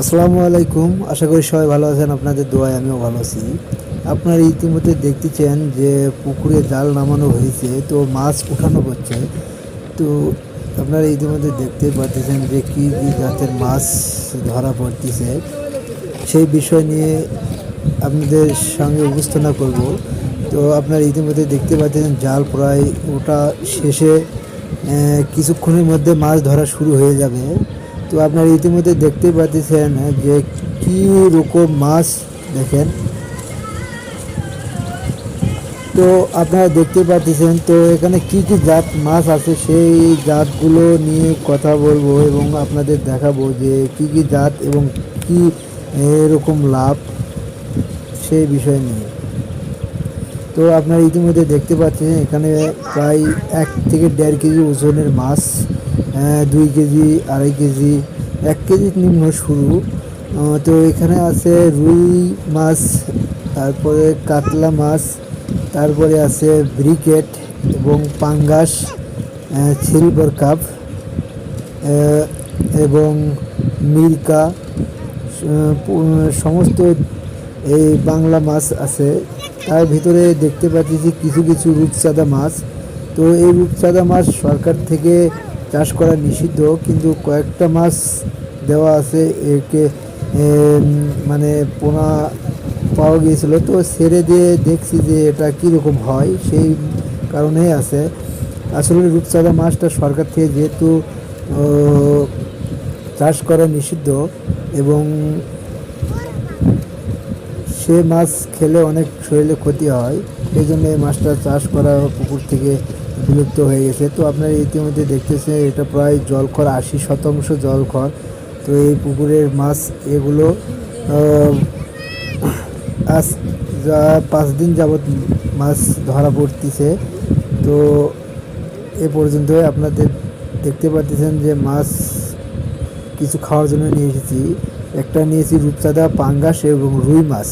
আসসালামু আলাইকুম। আশা করি সবাই ভালো আছেন, আপনাদের দোয়ায় আমিও ভালো আছি। আপনারা ইতিমধ্যে দেখতেছেন যে পুকুরে জাল নামানো হয়েছে, তো মাছ উঠানো হচ্ছে। তো আপনারা ইতিমধ্যে দেখতে পাচ্ছেন যে কী কী জাতের মাছ ধরা পড়তেছে। সেই বিষয় নিয়ে আপনাদের সঙ্গে উপস্থাপনা করব। তো আপনারা ইতিমধ্যে দেখতে পাচ্ছেন জাল প্রায় ওটা শেষে কিছুক্ষণের মধ্যে মাছ ধরা শুরু হয়ে যাবে। তো আপনারা ইতিমধ্যে দেখতে পাচ্ছেন যে কি রকম মাছ দেখেন। তো আপনারা দেখতে পাচ্ছেন, তো এখানে কি কি জাত মাছ আছে সেই জাতগুলো নিয়ে কথা বলব এবং আপনাদের দেখাবো যে কি কি জাত এবং কি এরকম লাভ সেই বিষয় নিয়ে। তো আপনারা ইতিমধ্যে দেখতে পাচ্ছেন এখানে প্রায় এক থেকে দেড় কেজি ওজনের মাছ দুই কেজি, আড়াই কেজি, এক কেজি নিম্ন শুরু। তো এখানে আছে রুই মাছ, তারপরে কাতলা মাছ, তারপরে আছে ব্রিকেট এবং পাঙ্গাস সিলভার কাপ এবং মিল্কা সমস্ত এই বাংলা মাছ আছে। তার ভিতরে দেখতে পাচ্ছি যে কিছু কিছু রূপচাঁদা মাছ। তো এই রূপচাঁদা মাছ সরকার থেকে চাষ করা নিষিদ্ধ, কিন্তু কয়েকটা মাছ দেওয়া আছে, একে মানে পোনা পাওয়া গিয়েছিল। তো ছেড়ে দিয়ে দেখছি যে এটা কীরকম হয়, সেই কারণেই আছে। আসলে রূপচাঁদা মাছটা সরকার থেকে যেহেতু চাষ করা নিষিদ্ধ এবং সে মাছ খেলে অনেক শরীরে ক্ষতি হয়, সেই জন্য এই মাছটা চাষ করা পুকুর থেকে বিলুপ্ত হয়ে গেছে। তো আপনারা ইতিমধ্যে দেখতেছেন, এটা প্রায় জলখর আশি শতাংশ জলখর তো এই পুকুরের মাছ এগুলো আজ যা পাঁচ দিন যাবৎ মাছ ধরা পড়তেছে। তো এ পর্যন্ত আপনাদের দেখতে পাচ্ছেন যে মাছ কিছু খাওয়ার জন্য নিয়ে এসেছি। একটা নিয়েছি রূপচাঁদা, পাঙ্গাস এবং রুই মাছ।